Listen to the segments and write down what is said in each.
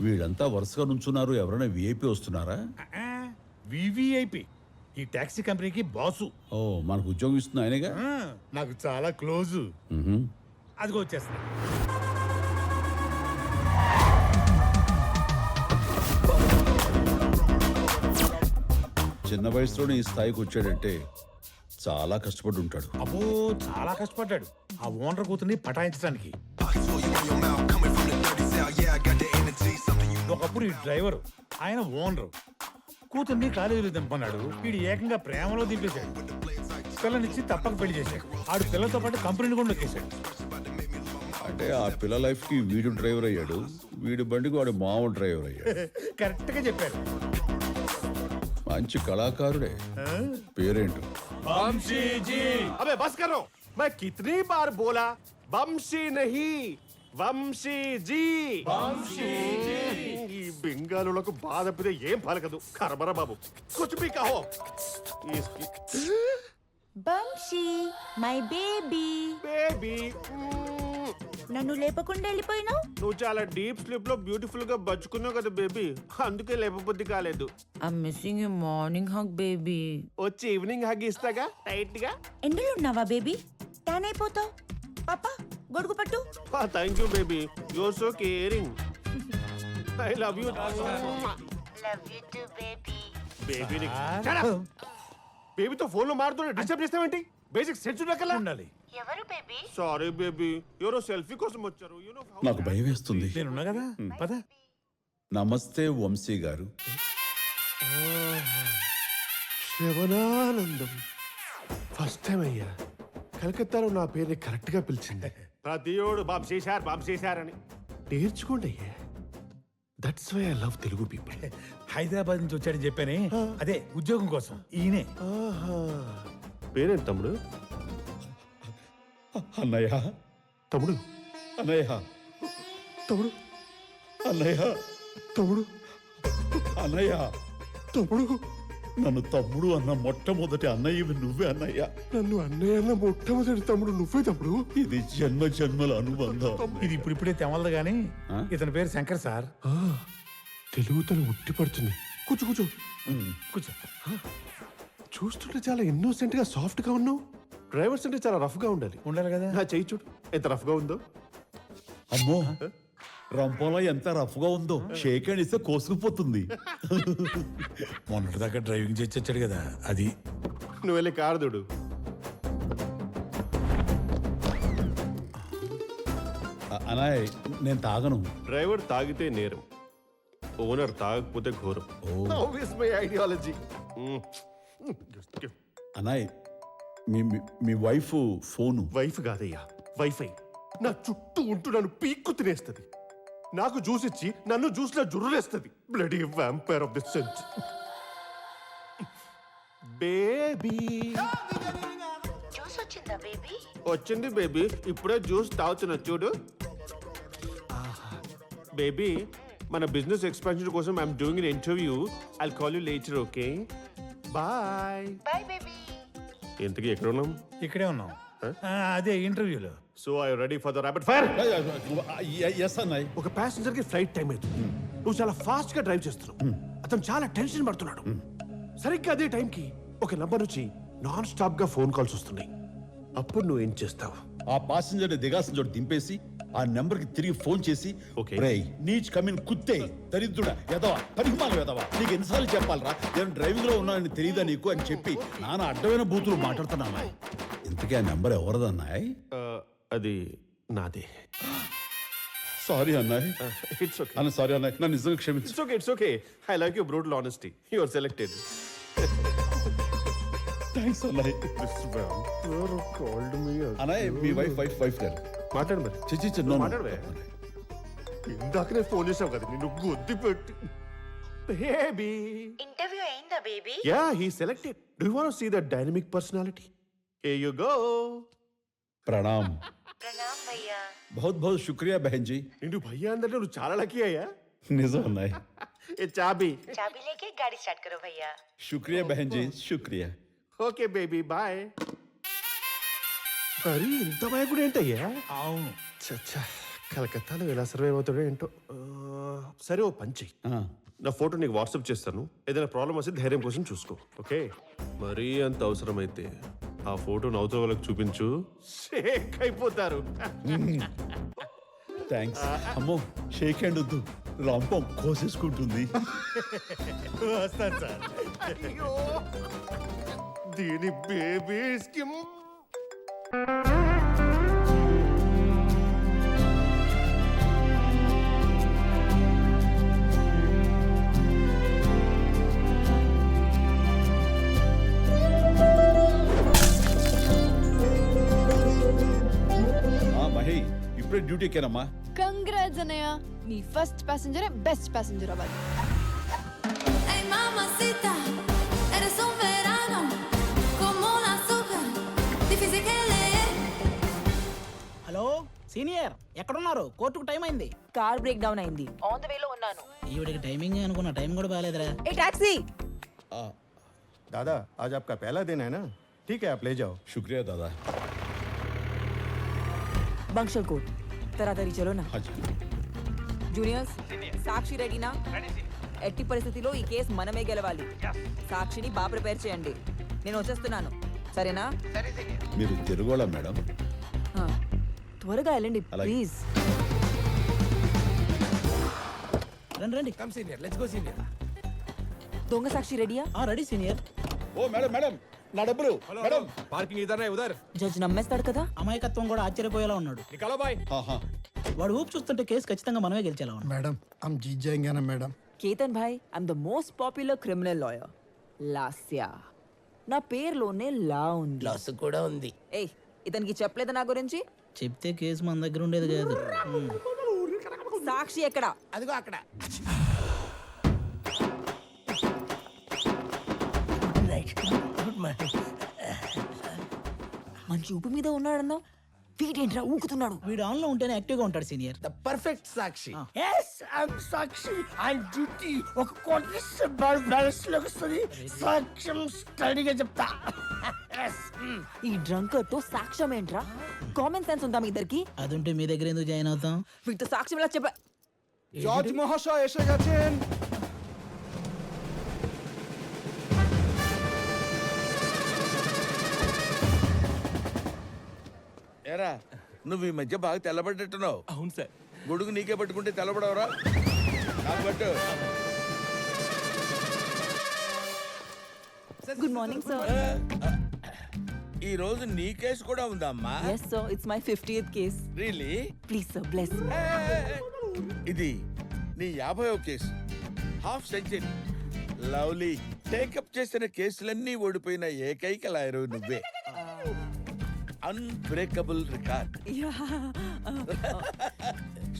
వీళ్ళంతా వరుసగా నుంచున్నారు. ఎవరైనా విఐపి వస్తున్నారా? వివిఐపి ఈ టాక్సీ కంపెనీకి బాసు. ఓ మనకు ఉద్యోగం ఇస్తుంది ఆయనగా? ఆ, నాకు చాలా క్లోజు. మ్హూ. అదిగో వచ్చేస్తా చిన్న వయసులోనే ఈ స్థాయికి వచ్చాడంటే చాలా కష్టపడి ఉంటాడు. అబ్బో చాలా కష్టపడ్డాడు. ఆ ఓనర్ కూతుర్ని పటాయించడానికి. ఒకప్పుడు ఈ డ్రైవర్ ఆయన ఓనర్ కూతుర్ని కాలేజీలో దింపన్నాడు వీడు ఏకంగా ప్రేమలో దింపేశాడు పిల్లనిచ్చి తప్పక పెళ్లి చేశాడు ఆడు పిల్లలతో పాటు కంపెనీని కూడా నొక్కేశాడు అంటే ఆ పిల్ల లైఫ్ కి వీడు డ్రైవర్ అయ్యాడు వీడి బండికి వాడు మామ డ్రైవర్ అయ్యాడు కరెక్ట్ గా చెప్పారు మంచి కళాకారుడే పేరేంటో अबे बस करो मैं कितनी बार बोला वंशी नहीं వంశీ జీ వంశీ ఈ బెంగాలులకు బాధ తప్పితే ఏం పలకదు? కరబర బాబు. కూర్చుపి కహో. బంశీ మై బేబీ. బేబీ నన్ను లేపకుండా వెళ్ళిపోయినావు? నువ్వు చాలా డీప్ స్లీప్లో బ్యూటిఫుల్గా బచ్చుకున్నావు కదా బేబీ. అందుకే లేపబుద్ధి కాలేదు. I missing you morning hug baby వచ్చి ఈవినింగ్ హగ్ ఇస్తాగా? టైట్గా ఎండలో ఉన్నావా బేబీ? ట్యాన్ అయిపోతావు. పాప గొడుగు పట్టు. Thank you baby. Your so caring I love you love you too baby బేబీని బేబీతో ఫోన్లో మారుతుంటే డిస్టర్బ్ చేస్తావేంటి? బేసిక్ సెన్స్ ఉండకల్లా? ఉండాలి. ఎవరు బేబీ సారీ బేబీ ఎవరో సెల్ఫీ కోసం వచ్చారు. యు నో నాకు భయం వేస్తుంది. నేనున్నా కదా? పద. నమస్తే వంశీ గారు. శివనానందం ఫస్ట్ టైం అయ్యా. కలకత్తాలో నా పేరుని కరెక్ట్గా పిలిచింది. ప్రతియోడు బాబు చేశారు బాబు చేశారని. నేర్చుకోండి అయ్యా. That's why I love Telugu people Hyderabad నుంచి వచ్చాడని చెప్పానే. అదే ఉద్యోగం కోసం ఈయనే. పేరేంటి తమ్ముడు? అన్నయ్య. తమ్ముడు? అన్నయ్య. తమ్ముడు. అన్నయ్య. తమ్ముడు. అన్నయ్య. తమ్ముడు. నన్ను తమ్ముడు అన్న మొట్టమొదటి అన్నయ్యవి నువ్వే అన్నయ్య. నన్ను అన్నయ్య అన్న మొట్టమొదటి తమ్ముడు నువ్వే తమ్ముడు? ఇది జన్మ జన్మల అనుబంధం. ఇది ఇప్పుడిప్పుడే తెమలదు గాని? ఇతని పేరు శంకర్ సార్. ఆ, తెలుగు తను ఉట్టి పడుతుంది. కూర్చో కూర్చో. కూర్చో. చూస్తుంటే చాలా ఇన్నోసెంట్గా సాఫ్ట్గా ఉన్నావు. డ్రైవర్స్ అంటే చాలా రఫ్గా ఉండాలి. ఉండాలి కదా. నా చెయ్యి చూడు. ఎంత రఫ్గా ఉందో. అమ్మో. రంపంలో ఎంత రఫ్గా ఉందో షేక్ హ్యాండ్ ఇస్తే కోసుకుపోతుంది. మొన్నటి దాకా డ్రైవింగ్ చేసి వచ్చాడు కదా అది. నువ్వు వెళ్ళి కారు చూడు అ- అన్నయ్య నేను తాగను. డ్రైవర్ తాగితే నేరం ఓనర్ తాగకపోతే ఘోరం. మై ఐడియాలజీ అన్నయ్య మీ మీ- మీ వైఫ్ ఫోను. వైఫ్ కాదయ్యా వైఫై. నా చుట్టూ ఉంటూ నన్ను పీక్కు తినేస్తుంది. నాకు జ్యూస్ ఇచ్చి నన్ను జ్యూస్లో జుర్రులేస్తుంది. బ్లడీ వ్యాంపైర్ ఆఫ్ ది సెంచ్ బేబీ జ్యూస్ వచ్చిందా బేబీ వచ్చింది బేబీ ఇప్పుడే జ్యూస్ తాగుతున్నా చూడు. బేబీ మన బిజినెస్ ఎక్స్పాన్షన్ కోసం I'm doing in interview I'll call you later okay bye bye baby ఇంతకీ ఎక్కడ ఉన్నాం? ఇక్కడే ఉన్నాం. అదే ఇంటర్వ్యూలో. So I ready for the rapid fire yes అన్నయ్య ఒక ప్యాసింజర్కి ఫ్లైట్ టైం అవుతుంది నువ్వు చాలా ఫాస్ట్గా డ్రైవ్ చేస్తున్నావు. అతను చాలా టెన్షన్ పడుతున్నాడు. సరిగ్గా అదే టైంకి ఒక నంబర్ నుంచి నాన్ స్టాప్గా ఫోన్ కాల్స్ వస్తున్నాయి. అప్పుడు నువ్వు ఏం చేస్తావు? ఆ పాసింజర్ దిగాల్సిన చోట దింపేసి ఆ నెంబర్కి తిరిగి ఫోన్ చేసి Okay. రేయ్ నీచ్ కమిన్ కుత్తే దరిద్రుడా ఎదవా పరిమాణం ఎదవా నీకు ఎన్నిసార్లు చెప్పాలరా? నేను డ్రైవింగ్లో ఉన్నానని తెలియదా నీకు? అని చెప్పి నాన్న అడ్డమైన బూతులు మాట్లాడుతున్నా ఇంతకీ ఆ నెంబర్ ఎవరిదన్నాయ్ అది నాదే. సారీ అన్నాయ్. ఇట్స్ ఓకే అన్న సారీ అన్నాయ్. నన్ను నిజంగా క్షమించు. It's okay it's okay I like you brutal honesty you are selected thanks అన్నాయ్. Called me అన్నాయ్ మీ వైఫ్ వైఫ్ వైఫ్ గారు మాట్లాడు మరి. చిచి చిన్న మాట్లాడవే ఇందాకనే ఫోన్ చేసావు కదా నిన్ను గుద్ది పెట్టి. బేబీ ఇంటర్వ్యూ అయిందా baby yeah he selected do want see the dynamic personality A you go ప్రణామ్. ప్రణామ్ భయ్యా. బహుత్ బహుత్ శుక్రియా బహన్ జీ. నిన్ను భయ్యా అంటే నువ్వు చాలా లక్కీ అయ్యా. నిజం అన్నాయ్ ఏ చాబీ. చాబీ లేకే గాడి స్టార్ట్ కరో భయ్యా. శుక్రియా బహన్ జీ శుక్రియా. ఓకే బేబీ బాయ్ మరి ఇంత భయకుడు ఏంటయ్యా? అవును. చచ్చా కలకత్తాలో ఎలా సర్వే అవుతాడో ఏంటో. ఆ, సరే ఓ పని చెయ్యి ఆ, నా ఫోటో నీకు వాట్సాప్ చేస్తాను. ఏదైనా ప్రాబ్లం వస్తే ధైర్యం కోసం చూసుకో. ఓకే మరీ అంత అవసరమైతే ఆ ఫోటో నవ్వుతో వాళ్ళకి చూపించు. షేక్ అయిపోతారు. థ్యాంక్స్. అమ్మో షేక్ హ్యాండ్ వద్దు. రంపం కోసేసుకుంటుంది. వస్తాను సార్. దీని బేబీ స్కిమ్ ఇప్పుడే డ్యూటీ ఎక్కానమ్మా కంగ్రాట్స్ అన్నయ్య నీ ఫస్ట్ ప్యాసింజర్ బెస్ట్ ప్యాసింజర్ అవ్వాలి Ay, mamacita, eres un verano, como un azúcar, difícil que leer. Hello senior ఎక్కడున్నారు కోర్టుకు టైం అయింది కార్ బ్రేక్ డౌన్ అయింది ఆన్ ద వేలో ఉన్నాను ఈవిడికి టైమింగ్ అనుకున్న టైం కూడా బాగాలేదురా ఏ టాక్సీ दादा आज आपका पहला दिन है ना ठीक है आप ले जाओ శుక్రియా దాదా బంక్షల్ కోట్ తరాతరి చలోనా హాజీ జూనియర్స్ సాక్షి రెడీనా? ఎట్టి పరిస్థితిలో ఈ కేసు మనమే గెలవాలి. సాక్షిని బాగా ప్రిపేర్ చేయండి. నేను వచ్చేస్తున్నాను. సరేనా? మీరు తెలుగోళ మేడం. త్వరగా వెళ్ళండి. ప్లీజ్ రండి రండి. దొంగ సాక్షి రెడీయా? ఆ రెడీ సీనియర్ ఓ మేడం మేడం. నా డబ్బులు. మేడం. పార్కింగ్ ఇదనే ఉదర్. జడ్జి నమ్మేస్తాడు కదా? అమాయకత్వం కూడా ఆశ్చర్యపోయేలా ఉన్నాడు. నికల వాడు ఊపు చూస్తుంటే కేసు ఖచ్చితంగా మనమే గెలిచేలా ఉన్నాడు. మేడం ఐమ్ జీత్ జాయింగేనా madam. Ketan Bhai I'm the most popular criminal lawyer Lasya. నా పేర్లోనే లా ఉంది. లాస్ కూడా ఉంది. ఏయ్ ఇతనికి చెప్పలేదు నా గురించి? చెప్తే కేసు మన దగ్గర ఉండేది కాదు. సాక్షి ఎక్కడ? అదిగో అక్కడ. మంచి ఉప్పు మీద ఉన్నాడన్నా వీడేంట్రా ఊకుతున్నాడు? వీడు ఆన్లో ఉంటేనే యాక్టివ్గా ఉంటాడు senior. The perfect Sakshi. Yes I'm Sakshi. I duty ఒక కోటి బ్యాలెన్స్లోకి వస్తుంది. సాక్ష్యం స్టడీగా చెప్తా. Hmm. ఈ డ్రంకర్తో సాక్ష్యం ఏంట్రా? కామన్ సెన్స్ ఉందా మీ ఇద్దరికి? అదుంటే మీ దగ్గర ఎందుకు జాయిన్ అవుతాం? వీటితో సాక్ష్యం ఎలా చెప్ప జార్జ్ మహాశయ ఎసే ఎరా నువ్వు ఈ మధ్య బాగా తెల్లబడ్డట్టున్నావు. అవును సార్. గొడుగు నీకే పట్టుకుంటే తెల్లబడవరా. నాకు పట్టు. గుడ్ మార్నింగ్ సార్ ఈ రోజు నీ కేసు కూడా ఉందమ్మా yes sir it's my fiftieth case really please sir bless ఇది నీ యాభైవ case. Half century lovely take up చేసిన కేసులన్నీ ఓడిపోయిన ఏకైక లాయరు నువ్వే. అన్బ్రేకబుల్ రికార్డ్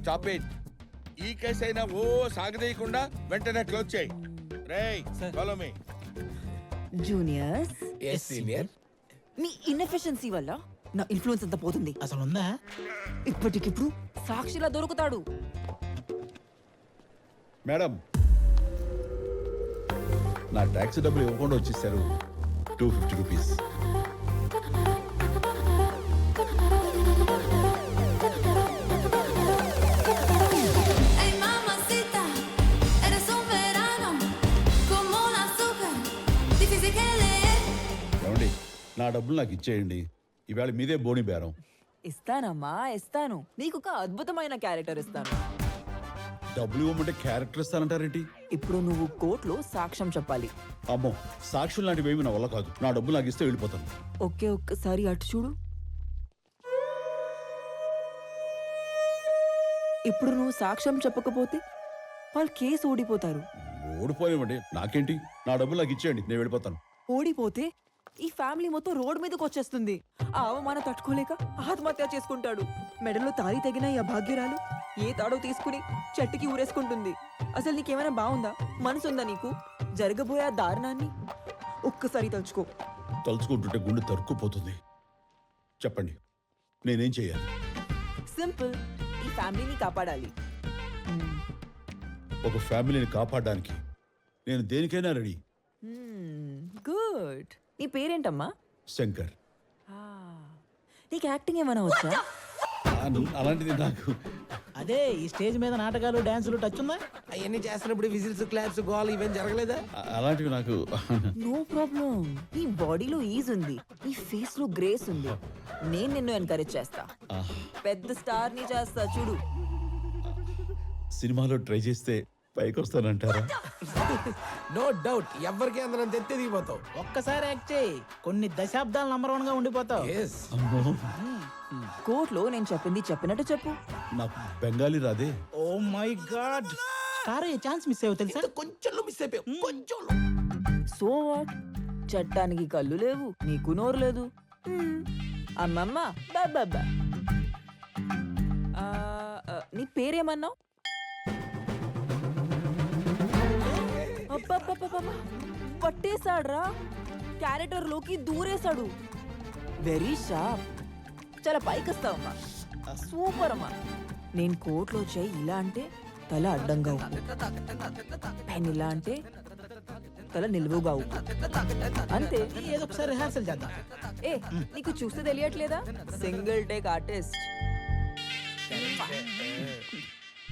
స్టాప్ ఇట్ ఈ కేసు అయినా ఓ సాగదీయకుండా వెంటనే క్లోజ్ చేయి. రేయ్ ఫాలో మీ జూనియర్స్. మీ ఇన్ఎఫిషియన్సీ వల్ల నా ఇన్ఫ్లుయెన్స్ అంతా పోతుంది. అసలు ఉందా ఇప్పటికిప్పుడు సాక్షిలా దొరుకుతాడు. మేడం నా ట్యాక్సీ డబ్బులు ఇవ్వకుండా వచ్చేసారు. టూ ఫిఫ్టీ రూపీస్ డబ్బులు నాకు ఇచ్చేయండి. ఈవేళ మీదే బోని బేరం. ఇస్తానమ్మా ఇస్తాను. నీకు ఒక అద్భుతమైన క్యారెక్టర్ ఇస్తాను. డబ్బులు ఇవ్వమంటే క్యారెక్టర్ ఇస్తానంటారేంటి? ఇప్పుడు నువ్వు కోర్టులో సాక్ష్యం చెప్పాలి. అమ్మో సాక్షులు లాంటివి ఏమి నా వల్ల కాదు. నా డబ్బులు నాకు ఇస్తే వెళ్ళిపోతాను. ఒకే ఒక్కసారి అటు చూడు. ఇప్పుడు నువ్వు సాక్ష్యం చెప్పకపోతే వాళ్ళు కేసు ఓడిపోతారు. ఓడిపోయామండి నాకేంటి? నా డబ్బులు నాకు ఇచ్చేయండి. నేను వెళ్ళిపోతాను. ఓడిపోతే ఈ ఫ్యామిలీ మొత్తం రోడ్ మీదకి వచ్చేస్తుంది. ఆ అవమానం తట్టుకోలేక ఆత్మహత్య చేసుకుంటాడు. మెడలో తాళి తగిన ఈ అభాగ్యురాలు ఏ తాడో తీసుకుని చెట్టుకి ఊరేసుకుంటుంది. అసలు నీకేమైనా బాగుందా? మనసుందా నీకు? జరగబోయే ఆ దారుణాన్ని? ఒక్కసారి తలుచుకో. తలుచుకుంటుంటే గుండె తరుక్కుపోతుంది. చెప్పండి నేనేం చేయాలి? సింపుల్. ఈ ఫ్యామిలీని కాపాడాలి. ఒక ఫ్యామిలీని కాపాడడానికి నేను దేనికైనా రెడీ. గుడ్. నీ పేరేంటమ్మా? శంకర్. నీకు యాక్టింగ్ ఏమైనా వచ్చా? అన్- అలాంటిది నాకు. అదే ఈ స్టేజ్ మీద నాటకాలు డాన్సులు టచ్ ఉందా? అవన్నీ చేస్తున్నప్పుడు విజిల్స్ క్లాప్స్ గోల్ ఇవేం జరగలేదా? అ- అలాంటివి నాకు. No problem. నీ బాడీలో ఈజ్ ఉంది. నీ ఫేస్లో గ్రేస్ ఉంది. నేను నిన్ను ఎంకరేజ్ చేస్తా. పెద్ద స్టార్ని చేస్తా చూడు. సినిమాలో ట్రై చేస్తే పైకి వస్తానంటారా? నో డౌట్ ఎవరికి అందరం తెత్తే దిగిపోతావు ఒక్కసారి యాక్ట్ చేయి. కొన్ని దశాబ్దాలు నంబర్ వన్గా ఉండిపోతావు. ఎస్ అమ్మో. కోర్టులో నేను చెప్పింది చెప్పినట్టు చెప్పు. నాకు బెంగాలీ రాదే. Oh my god. సార్ ఈ ఛాన్స్ మిస్ అయ్యావు తెలుసా? కొంచెం మిస్ అయిపోయావు. కొంచెం సో వాట్? చట్టానికి కళ్ళు లేవు నీకు నోరు లేదు. మ్మ్. అమ్మమ్మ బాబా నీ పేరేమన్నావు? పట్టేశాడ్రా. క్యారెక్టర్లోకి దూరేశాడు. Very sharp. చాలా పైకి వస్తావమ్మా సూపర్ అమ్మా. నేను కోర్టులో చేయి ఇలా అంటే తల అడ్డంగా. పెన్ ఇలా అంటే తల నిలువుగా. అంతే. ఏదో ఒకసారి రిహార్సల్ చేద్దాం. ఏ నీకు చూస్తే తెలియట్లేదా? Single take artist.